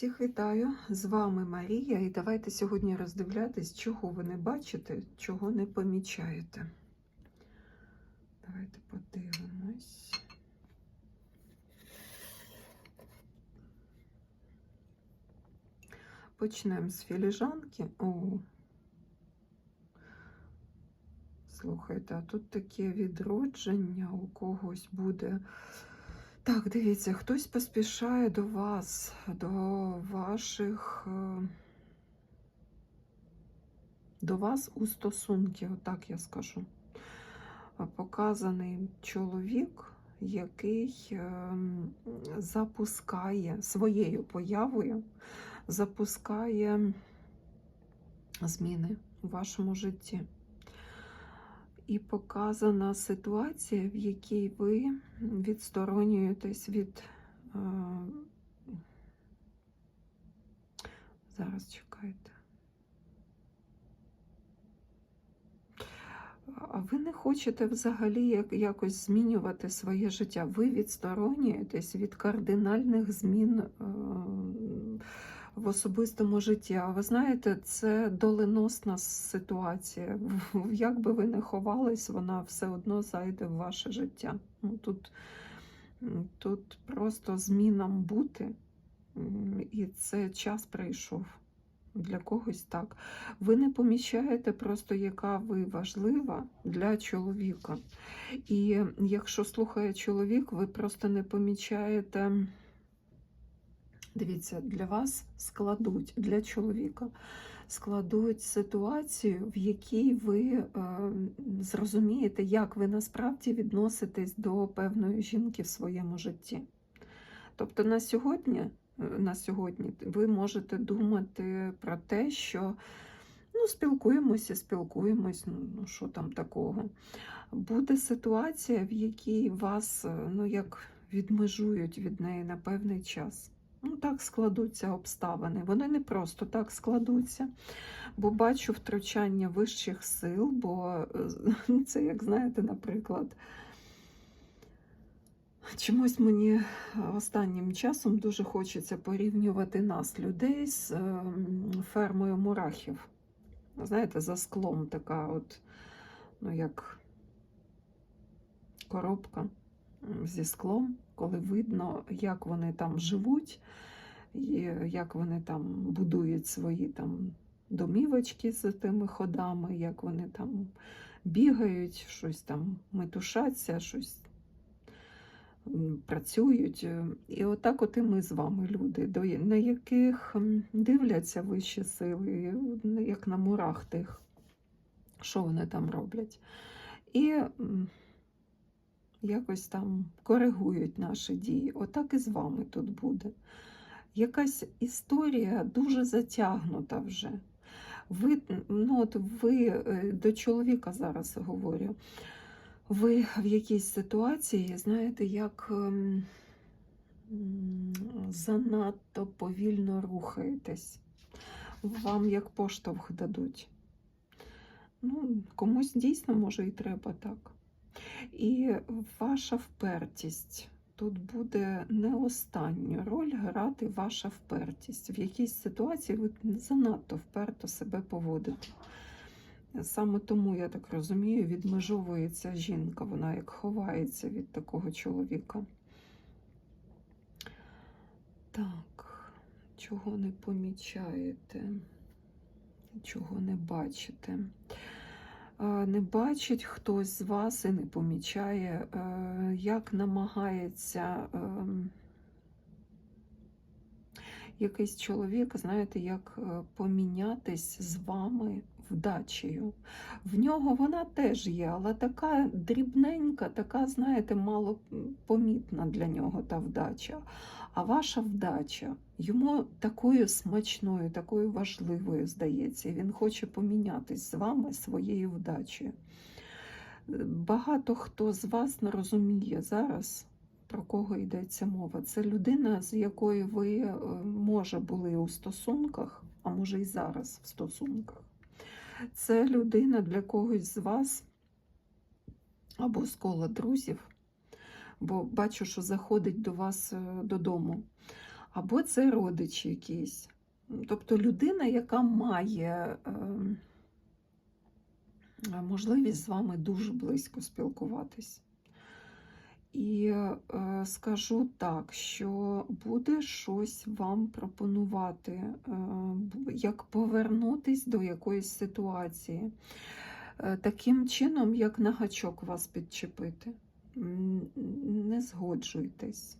Всіх вітаю! З вами Марія, і давайте сьогодні роздивлятись, чого ви не бачите, чого не помічаєте. Давайте подивимось. Почнемо з філіжанки. О, слухайте, а тут таке відродження у когось буде. Так, дивіться, хтось поспішає до вас, до ваших, е, до вас у стосунки, отак я скажу. Е, Показаний чоловік, який е, запускає своєю появою, запускає зміни у вашому житті. І показана ситуація, в якій ви відсторонюєтесь від. е, Зараз чекайте. А ви не хочете взагалі як- якось змінювати своє життя. Ви відсторонюєтесь від кардинальних змін е, в особистому житті. А ви знаєте, це доленосна ситуація. Як би ви не ховались, вона все одно зайде в ваше життя. Ну, Тут, тут просто змінам бути, і це час прийшов. Для когось так. Ви не помічаєте просто, яка ви важлива для чоловіка. І якщо слухає чоловік, ви просто не помічаєте. Дивіться, для вас складуть для чоловіка, складуть ситуацію, в якій ви е, зрозумієте, як ви насправді відноситесь до певної жінки в своєму житті. Тобто на сьогодні, е, на сьогодні ви можете думати про те, що ну, спілкуємося, спілкуємось, ну, ну що там такого. Буде ситуація, в якій вас е, ну, як відмежують від неї на певний час. Ну, так складуться обставини. Вони не просто так складуться, бо бачу втручання вищих сил, бо е, це, як знаєте, наприклад, чомусь мені останнім часом дуже хочеться порівнювати нас, людей, з е, фермою мурахів. Знаєте, за склом така, от, ну, як коробка зі склом, коли видно, як вони там живуть, і як вони там будують свої там домівочки з тими ходами, як вони там бігають, щось там метушаться, щось працюють. І отак от і ми з вами, люди, на яких дивляться вищі сили, як на мурах тих, що вони там роблять. І якось там коригують наші дії. Отак і з вами тут буде. Якась історія дуже затягнута вже. Ви, ну от ви е, до чоловіка зараз говорю. Ви в якійсь ситуації, знаєте, як ем, занадто повільно рухаєтесь. Вам як поштовх дадуть. Ну, комусь дійсно може і треба так. І ваша впертість. Тут буде не останню роль грати ваша впертість. В якійсь ситуації ви занадто вперто себе поводите. Саме тому, я так розумію, відмежовується жінка, вона як ховається від такого чоловіка. Так, чого не помічаєте, чого не бачите. Не бачить хтось з вас і не помічає, е, як намагається ем, якийсь чоловік, знаєте, як е, помінятись з вами вдачею. В нього вона теж є, але така дрібненька, така, знаєте, мало помітна для нього та вдача. А ваша вдача йому такою смачною, такою важливою здається. Він хоче помінятись з вами своєю вдачею. Багато хто з вас не розуміє зараз, про кого йдеться мова. Це людина, з якою ви, е, може, були у стосунках, а може і зараз в стосунках. Це людина для когось з вас або з кола друзів, бо бачу, що заходить до вас е, додому. або це родичі якісь. Тобто людина, яка має ем, можливість з вами дуже близько спілкуватись. І е, скажу так, що буде щось вам пропонувати, е, як повернутись до якоїсь ситуації. Е, таким чином, як на гачок вас підчепити. Не згоджуйтесь.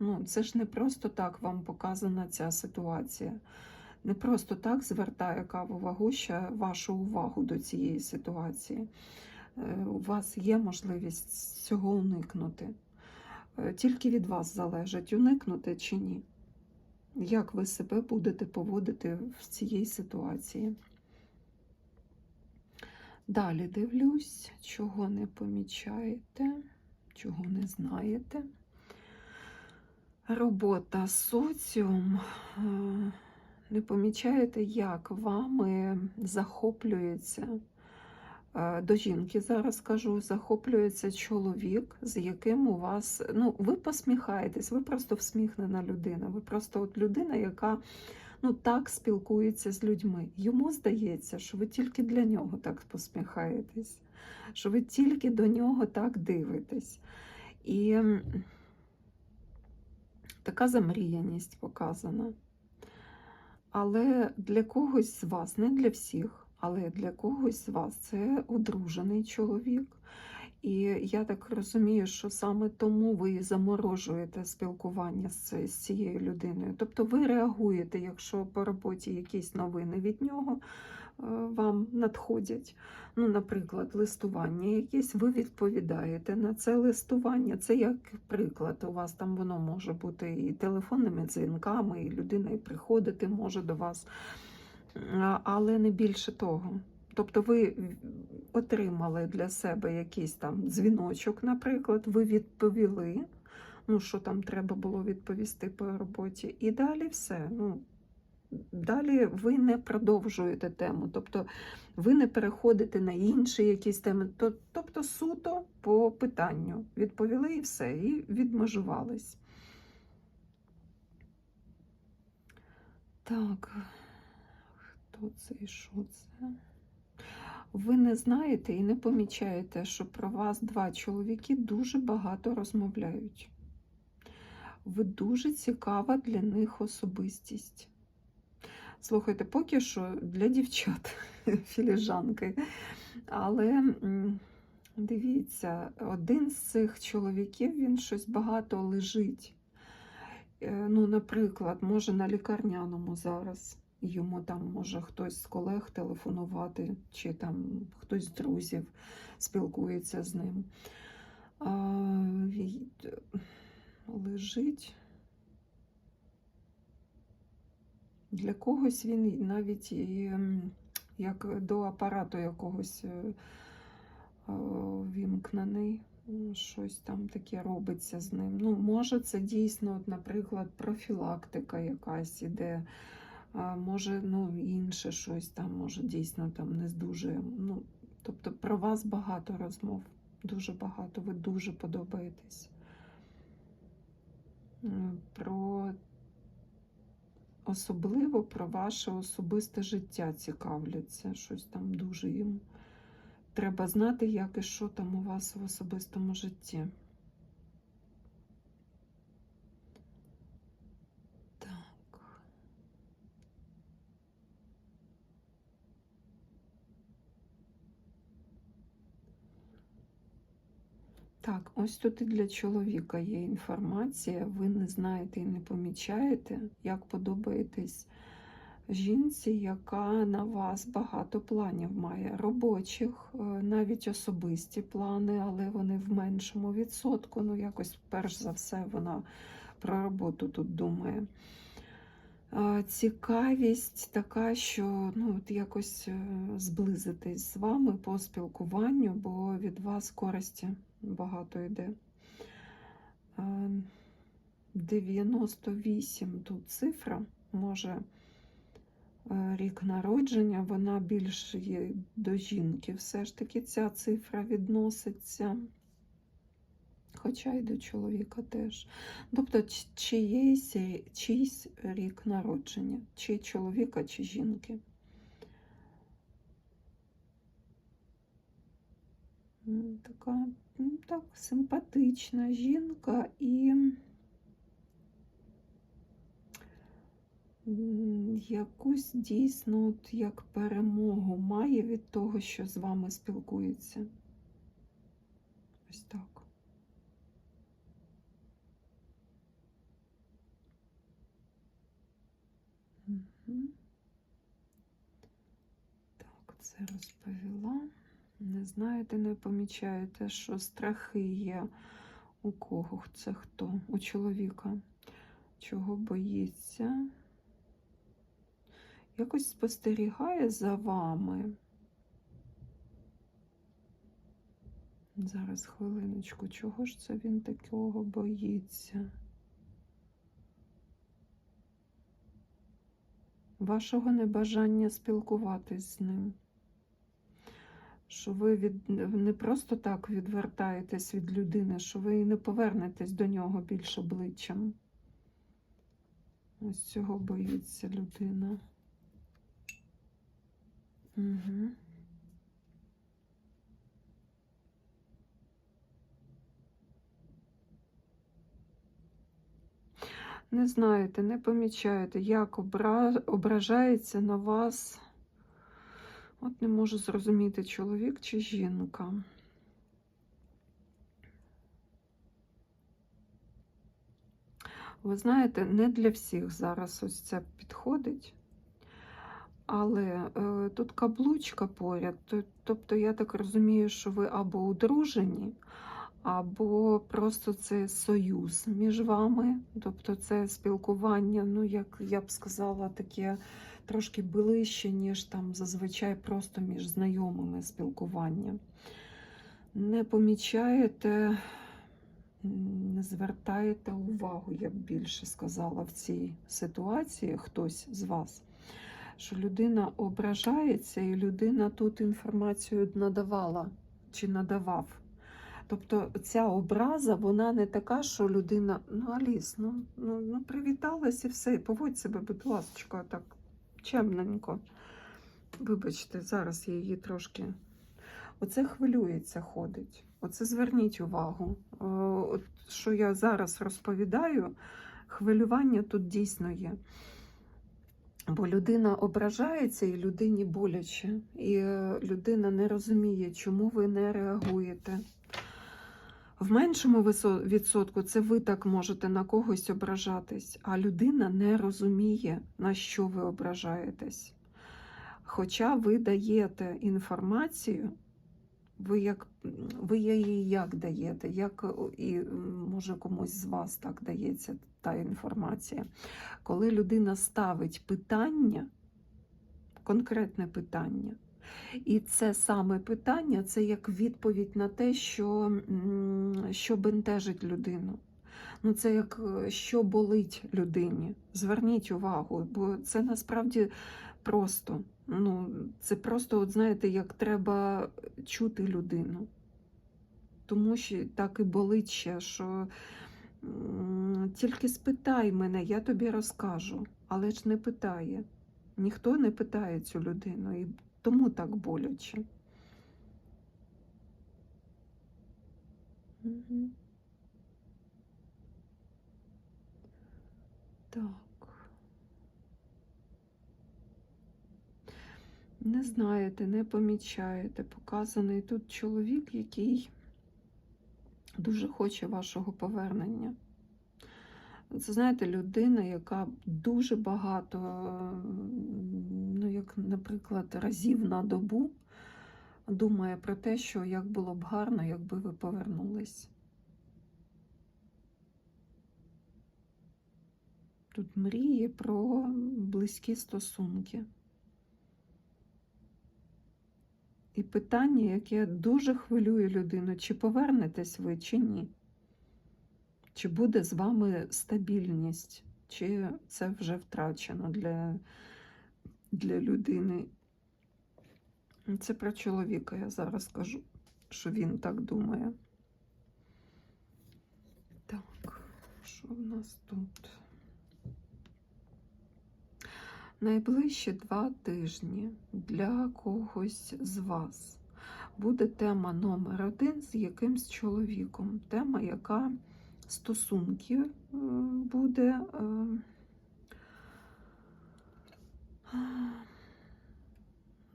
Ну, це ж не просто так вам показана ця ситуація. Не просто так звертає кавова гуща вашу увагу до цієї ситуації. Е, У вас є можливість цього уникнути. Е, Тільки від вас залежить, уникнути чи ні. Як ви себе будете поводити в цій ситуації? Далі дивлюсь, чого не помічаєте, чого не знаєте. Робота соціум. Е, Не помічаєте, як вами захоплюється до жінки, зараз кажу, захоплюється чоловік, з яким у вас. Ну, ви посміхаєтесь, ви просто всміхнена людина. Ви просто от людина, яка ну, так спілкується з людьми. Йому здається, що ви тільки для нього так посміхаєтесь, що ви тільки до нього так дивитесь. І така замріяність показана. Але для когось з вас, не для всіх, але для когось з вас це одружений чоловік. І я так розумію, що саме тому ви заморожуєте спілкування з цією людиною. Тобто ви реагуєте, якщо по роботі якісь новини від нього е, вам надходять. Ну, наприклад, листування якесь, ви відповідаєте на це листування. Це як приклад. У вас там воно може бути і телефонними дзвінками, і людина і приходити може до вас, але не більше того. Тобто ви отримали для себе якийсь там дзвіночок, наприклад, ви відповіли, ну, що там треба було відповісти по роботі, і далі все. Ну, Далі ви не продовжуєте тему, тобто ви не переходите на інші якісь теми, тобто суто по питанню відповіли і все, і відмежувались. Так, хто це і що це? Ви не знаєте і не помічаєте, що про вас два чоловіки дуже багато розмовляють. Ви дуже цікава для них особистість. Слухайте, поки що для дівчат філіжанки. Але дивіться, один з цих чоловіків він щось багато лежить. Е, Ну, наприклад, може на лікарняному зараз. Йому там може хтось з колег телефонувати, чи там хтось з друзів спілкується з ним. А, лежить. Для когось він навіть і, як до апарату якогось е, е, вімкнений, щось там таке робиться з ним. Ну, може, це дійсно, от, наприклад, профілактика якась іде, може, ну, інше щось там, може, дійсно там не здужує. Ну, тобто про вас багато розмов, дуже багато, ви дуже подобаєтесь. Про особливо про ваше особисте життя цікавляться. Щось там дуже їм треба знати, як і що там у вас в особистому житті. Так, ось тут і для чоловіка є інформація. Ви не знаєте і не помічаєте, як подобаєтесь жінці, яка на вас багато планів має робочих, е, навіть особисті плани, але вони в меншому відсотку. Ну, якось, перш за все, вона про роботу тут думає. Е, Цікавість така, що ну, от якось е, зблизитись з вами по спілкуванню, бо від вас користі багато йде. Е, 98 тут цифра, може е, рік народження, вона більш є до жінки. Все ж таки ця цифра відноситься. Хоча й до чоловіка теж. Тобто, чиєсь, чийсь рік народження, чи чоловіка, чи жінки. Така так, симпатична жінка і якусь дійсно от як перемогу має від того, що з вами спілкується. Ось так. Мгм. Так, це розповіла. Не знаєте, не помічаєте, що страхи є у кого? Це хто? У чоловіка. Чого боїться? Якось спостерігає за вами. Зараз хвилиночку, чого ж це він такого боїться? Вашого небажання спілкуватись з ним. Що ви від... не просто так відвертаєтесь від людини, що ви і не повернетесь до нього більш обличчям. Ось цього боїться людина. Угу. Не знаєте, не помічаєте, як ображається на вас. От не можу зрозуміти, чоловік чи жінка. Ви знаєте, не для всіх зараз ось це підходить. Але е, тут каблучка поряд. Тобто, я так розумію, що ви або одружені, або просто це союз між вами. Тобто це спілкування, ну, як я б сказала, таке трошки ближче, ніж там зазвичай просто між знайомими спілкування. Не помічаєте, не звертаєте увагу, я б більше сказала, в цій ситуації хтось з вас. Що людина ображається, і людина тут інформацію надавала чи надавав. Тобто ця образа, вона не така, що людина, ну Аліс, ну, ну, ну привіталась і все, поводь себе, будь ласка, так чемненько. Вибачте, зараз я її трошки. Оце хвилюється, ходить. Оце зверніть увагу. Е, От, що я зараз розповідаю, хвилювання тут дійсно є. Бо людина ображається і людині боляче, і е, людина не розуміє, чому ви не реагуєте. В меншому відсотку це ви так можете на когось ображатись, а людина не розуміє, на що ви ображаєтесь. Хоча ви даєте інформацію, ви, як, ви її як даєте, як і може комусь з вас так дається та інформація. Коли людина ставить питання, конкретне питання, і це саме питання це як відповідь на те, що, що бентежить людину. Ну, це як е, що болить людині. Зверніть увагу, бо це насправді просто. Ну, це просто, от знаєте, як треба чути людину. Тому що так і болить ще, що тільки спитай мене, я тобі розкажу, але ж не питає. Ніхто не питає цю людину, і тому так боляче. Так. Не знаєте, не помічаєте. Показаний тут чоловік, який дуже хоче вашого повернення. Це, знаєте, людина, яка дуже багато, ну, як, наприклад, разів на добу думає про те, що як було б гарно, якби ви повернулись. Тут мріє про близькі стосунки. І питання, яке дуже хвилює людину, чи повернетесь ви, чи ні? Чи буде з вами стабільність, чи це вже втрачено для, для людини? Це про чоловіка я зараз кажу, що він так думає. Так, що в нас тут? Найближчі два тижні для когось з вас буде тема номер один з якимсь чоловіком. Тема, яка стосунки е, буде. е,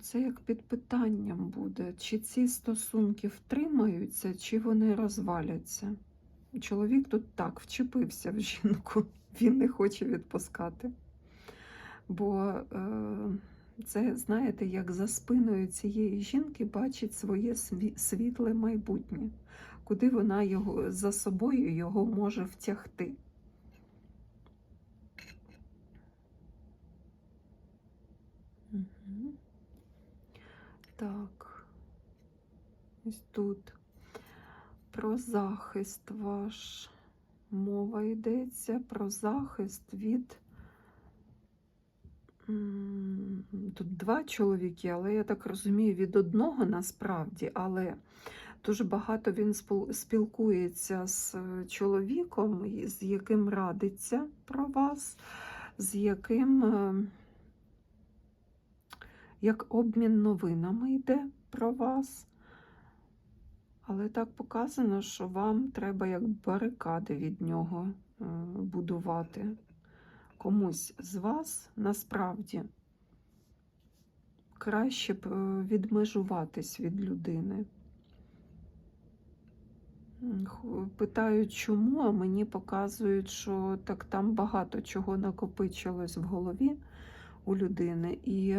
Це як під питанням буде, чи ці стосунки втримаються, чи вони розваляться. Чоловік тут так вчепився в жінку, він не хоче відпускати. Бо е, це, знаєте, як за спиною цієї жінки бачить своє світле майбутнє, куди вона його за собою його може втягти. Так, ось тут про захист ваш мова йдеться, про захист від. Тут два чоловіки, але я так розумію, від одного насправді, але дуже багато він спілкується з е, чоловіком, з яким радиться про вас, з яким е, як обмін новинами йде про вас. Але так показано, що вам треба як барикади від нього е, будувати. Комусь з вас насправді краще б відмежуватись від людини. Питають, чому, а мені показують, що так там багато чого накопичилось в голові у людини, і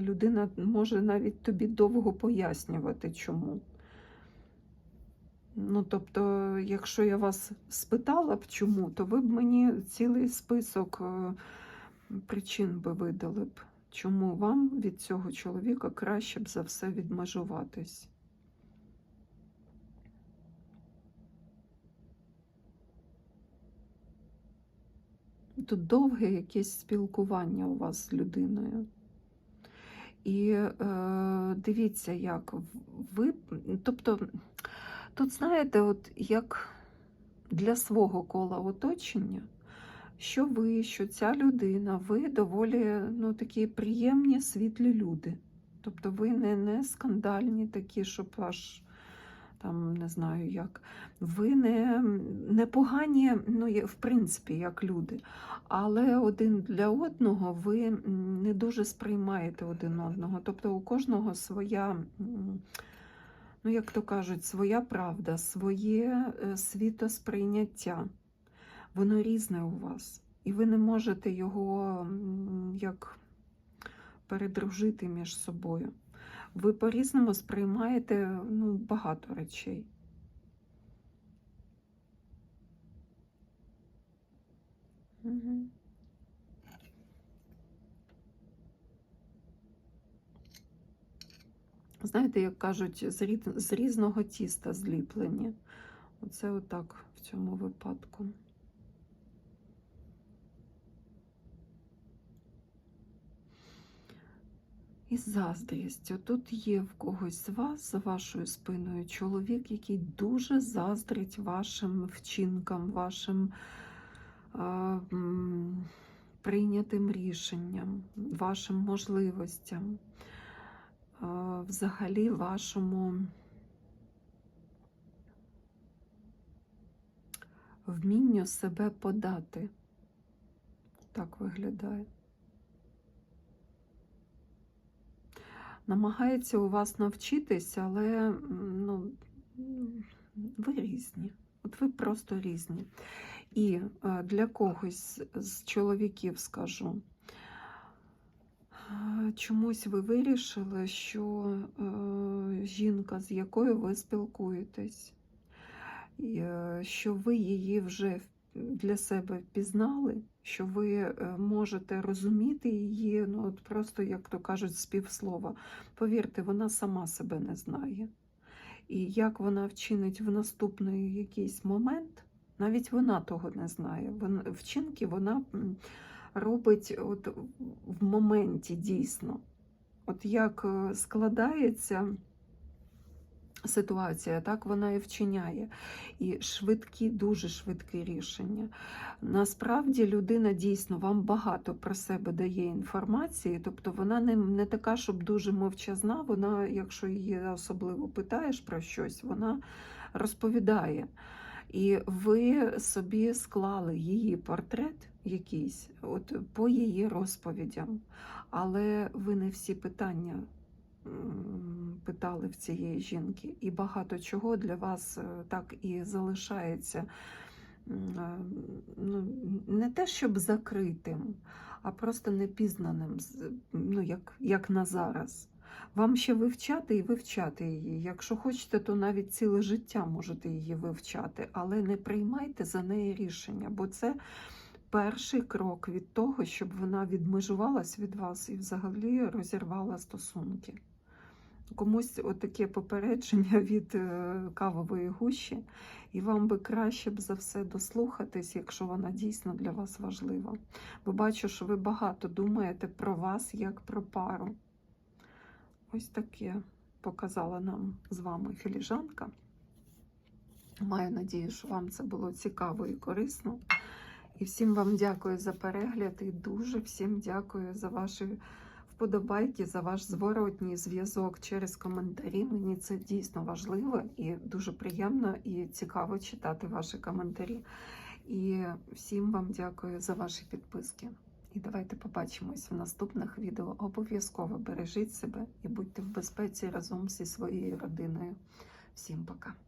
людина може навіть тобі довго пояснювати, чому. Ну, тобто, якщо я вас спитала б чому, то ви б мені цілий список е, причин би видали б, чому вам від цього чоловіка краще б за все відмежуватись. Тут довге якесь спілкування у вас з людиною. І е, дивіться, як ви, тобто, тут знаєте, от як для свого кола оточення, що ви, що ця людина, ви доволі ну, такі приємні, світлі люди. Тобто ви не, не скандальні такі, щоб аж там не знаю як. Ви не, не погані, ну, в принципі, як люди. Але один для одного ви не дуже сприймаєте один одного. Тобто у кожного своя, ну як то кажуть, своя правда, своє е, світосприйняття. Воно різне у вас. І ви не можете його як передружити між собою. Ви по-різному сприймаєте ну, багато речей. Угу. Знаєте, як кажуть, з різного тіста зліплені. Оце отак в цьому випадку. І заздрість. Тут є в когось з вас за вашою спиною чоловік, який дуже заздрить вашим вчинкам, вашим м, прийнятим рішенням, вашим можливостям, а, взагалі вашому вмінню себе подати. Так виглядає. Намагається у вас навчитись, але ну, ви різні. От ви просто різні. І е, для когось з чоловіків скажу, е, чомусь ви вирішили, що е, жінка, з якою ви спілкуєтесь, що ви її вже для себе впізнали, що ви е, можете розуміти її, ну от просто, як то кажуть, з півслова. Повірте, вона сама себе не знає. І як вона вчинить в наступний якийсь момент, навіть вона того не знає. Вчинки вона робить от в моменті дійсно. От як е, складається ситуація, так вона і вчиняє. І швидкі, дуже швидкі рішення. Насправді людина дійсно вам багато про себе дає інформації, тобто вона не, не така, щоб дуже мовчазна, вона, якщо її особливо питаєш про щось, вона розповідає. І ви собі склали її портрет якийсь от, по її розповідям. Але ви не всі питання питали в цієї жінки, і багато чого для вас е, так і залишається е, ну, не те, щоб закритим, а просто непізнаним, ну, як, як на зараз. Вам ще вивчати і вивчати її. Якщо хочете, то навіть ціле життя можете її вивчати, але не приймайте за неї рішення, бо це перший крок від того, щоб вона відмежувалась від вас і взагалі розірвала стосунки. Комусь отаке попередження від е, кавової гущі, і вам би краще б за все дослухатись, якщо вона дійсно для вас важлива. Бо бачу, що ви багато думаєте про вас як про пару. Ось таке показала нам з вами філіжанка. Маю надію, що вам це було цікаво і корисно. І всім вам дякую за перегляд і дуже всім дякую за ваші вподобайки, за ваш зворотній зв'язок через коментарі. Мені це дійсно важливо і дуже приємно і цікаво читати ваші коментарі. І всім вам дякую за ваші підписки. І давайте побачимось в наступних відео. Обов'язково бережіть себе і будьте в безпеці разом зі своєю родиною. Всім пока!